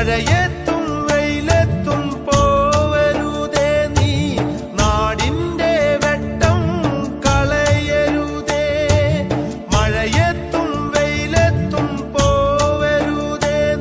மழையத்